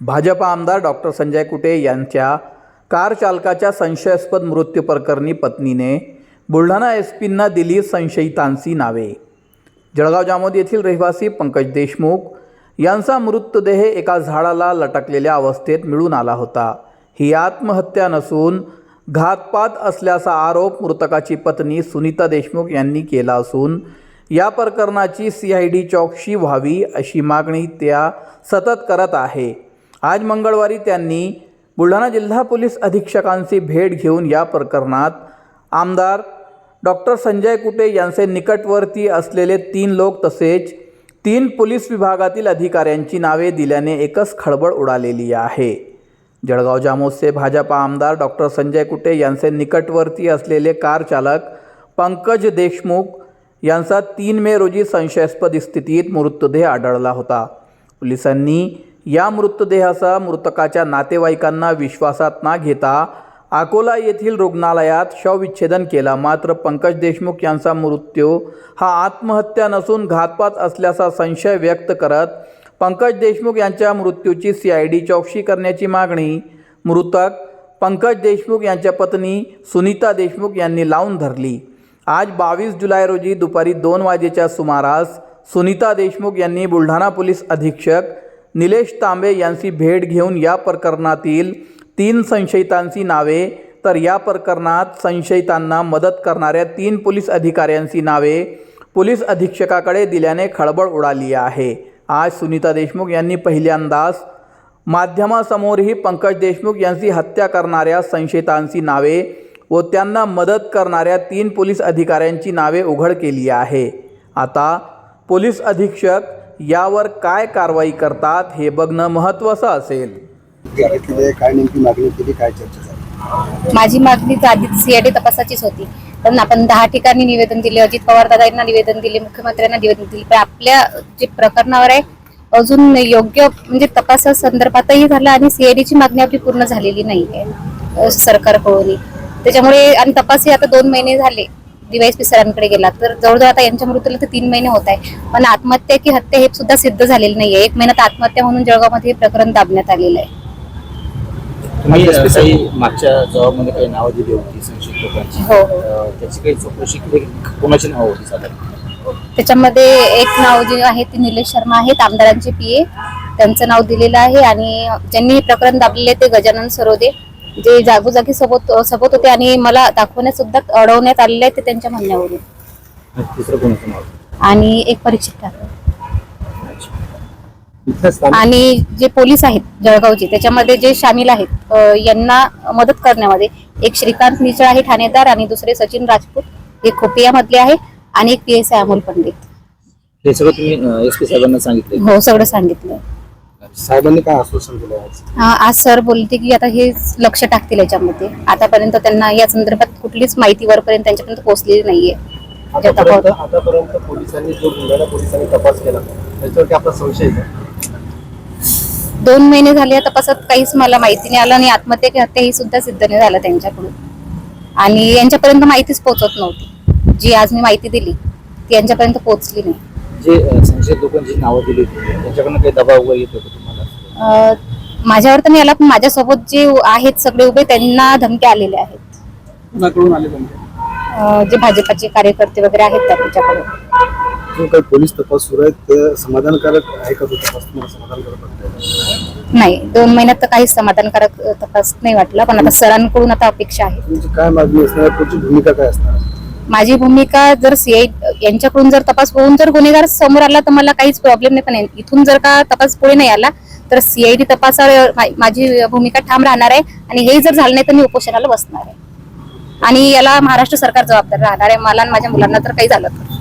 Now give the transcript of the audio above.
भाजपा आमदार डॉक्टर संजय कुटे यांच्या कार चालकाच्या संशयास्पद मृत्यू प्रकरणी पत्नीने बुलढाणा एस पींना दिली संशयितांची नावे. जळगाव जामोद येथील रहिवासी पंकज देशमुख यांचा मृतदेह एका झाडाला लटकलेल्या अवस्थेत मिळून आला होता. ही आत्महत्या नसून घातपात असल्याचा आरोप मृतकाची पत्नी सुनीता देशमुख यांनी केला असून या प्रकरणाची सी आय डी चौकशी व्हावी अशी मागणी त्या सतत करत आहे. आज मंगळवारी त्यांनी बुलढाणा जिल्हा पोलीस अधीक्षकांची भेट घेऊन या प्रकरणात आमदार डॉक्टर संजय कुटे यांचे निकटवर्ती असलेले तीन लोक तसेच तीन पोलीस विभागातील अधिकाऱ्यांची नावे दिल्याने एकच खळबळ उडालेली आहे. जळगाव जामोदचे भाजपा आमदार डॉक्टर संजय कुटे यांचे निकटवर्ती असलेले कार चालक पंकज देशमुख यांचा तीन मे रोजी संशयास्पद स्थितीत मृतदेह आढळला होता. पोलिसांनी या मृतदेहाचा मृतकाच्या नातेवाईकांना विश्वासात न घेता अकोला येथील रुग्णालयात शवविच्छेदन केला. मात्र पंकज देशमुख यांचा मृत्यू हा आत्महत्या नसून घातपात असल्याचा संशय व्यक्त करत पंकज देशमुख यांच्या मृत्यूची सी आय डी चौकशी करण्याची मागणी मृतक पंकज देशमुख यांच्या पत्नी सुनीता देशमुख यांनी लावून धरली. आज बावीस जुलै रोजी दुपारी दोन वाजेच्या सुमारास सुनीता देशमुख यांनी बुलढाणा पोलीस अधीक्षक निलेश तांबे यांची भेट घेऊन या प्रकरणातील तीन संशयितांची नावे तर या प्रकरणात संशयितांना मदत करणाऱ्या तीन पोलीस अधिकाऱ्यांची नावे पोलीस अधीक्षकाकडे दिल्याने खळबळ उडाली आहे. आज सुनीता देशमुख यांनी पहिल्यांदाच माध्यमासमोरही पंकज देशमुख यांची हत्या करणाऱ्या संशयितांची नावे व त्यांना मदत करणाऱ्या तीन पोलीस अधिकाऱ्यांची नावे उघड केली आहे. आता पोलीस अधीक्षक यावर काय कारवाई करतात हे बघणं महत्त्वाचं असेल. काय केले काय नेमकी मागणी केली काय चर्चा झाली? माझी मागणी तर आधीच सीआयडी तपासाचीच होती. पण आपण दहा ठिकाणी निवेदन दिले अजित पवार दादांना निवेदन दिले मुख्यमंत्र्यांना निवेदन दिले पण आपल्या जे प्रकरणावर आहे अजून योग्य म्हणजे तपासा संदर्भातही झालं आणि सीआयडीची मागणी आपली पूर्ण झालेली नाही आहे सरकारकडून त्याच्यामुळे आणि तपासही आता दोन महिने झाले. डीवायसपी सरांकडे गेला तर जवळजवळ आता यांच्या मृत्यूला तर तीन महिने होत आहे. पण आत्महत्या की हत्या हे सुद्धा सिद्ध झालेलं नाहीये. एक महिन्यात आत्महत्या म्हणून जळगावमध्ये हे प्रकरण दाबण्यात आलेलं आहे. तुम्ही अ, काही मागच्या जबाबमध्ये काही नावं दिली होती संशयित लोकांची? हो, हो. अ, त्याची काही चौकशी केली कोणाची नावं होती साधारण? त्याच्यामध्ये एक नाव जे आहे ते निलेश शर्मा आहेत आमदारांचे पीए त्यांचं नाव दिलेलं आहे आणि ज्यांनी हे प्रकरण दाबलेले ते गजानन सरोदे. जे जागोजागी सोबत सोबत होते आणि मला दाखवण्यात सुद्धा अडवण्यात आलेले आहे ते त्यांच्या म्हणण्यावरून. आणि तिसरं कोणाचं नाव? आणि एक परीक्षित ठाकरे. इथं स्थानिक आणि जे पोलीस आहेत जळगावचे त्याच्यामध्ये जे सामील आहेत अ, यांना मदत करण्यामध्ये एक श्रीकांत निचळ आहे ठाणेदार आणि दुसरे सचिन राजपूत हे खोपियामधले आहे आणि एक P S I Amol Pandit. हे सगळं तुम्ही एस पी साहेबांना सांगितले हो सगळं सांगितलं साहेबांनी काय आश्वासन दिलं आज आज सर बोलते की आता हे लक्ष टाकतील याच्यामध्ये. आतापर्यंत त्यांना या संदर्भात कुठलीच माहिती वरपर्यंत त्यांच्यापर्यंत पोहोचलेली नाहीये. आतापर्यंत पोलिसांनी जो पोलिसांनी तपास केला त्याच्यावरती आपला संशय आहे का? दोन महिने झाले या तपासात काहीच मला माहिती नाही आलं आणि आत्महत्या की हत्या ही सुद्धा सिद्ध नाही झालं त्यांच्याकडून. आणि यांच्यापर्यंत माहितीच पोहोचत नव्हती. जी आज मी माहिती दिली ती यांच्यापर्यंत पोहोचली नाही. जे अ, संशयित लोकांची नावं दिली होती त्यांच्याकडनं काही दबाव वगैरे येत होता? माझ्यावर तर नाही आला पण माझ्यासोबत जे आहेत सगळे उभे त्यांना धमक्या आलेल्या आहेत. कुणाकडून आले तुमचे अं, जे भाजपाचे कार्यकर्ते वगैरे आहेत त्यांच्याकडून. जो काही पोलीस तपास सुरू आहे ते समाधानकारक आहे का तो तपास? तुम्हाला समाधानकारक वाटतंय? नाही दोन महिन्यात तर काहीच समाधानकारक अ, तपास नाही वाटला पण आता सरांकडून आता अपेक्षा आहे. तुमची काय मागणी असणार? तुमची भूमिका काय असणार? माझी भूमिका जर सीआय यांच्याकडून जर तपास होऊन जर गुन्हेगार समोर आला तर मला काहीच प्रॉब्लेम नाही पण इथून जर का तपास पुढे नाही आला तर सीआयडी तपासावर माझी भूमिका ठाम राहणार आहे आणि हे जर झालं नाही तर मी उपोषणाला बसणार आहे. आणि याला महाराष्ट्र सरकार जबाबदार राहणार आहे. मला आणि माझ्या मुलांना तर काही झालं तर.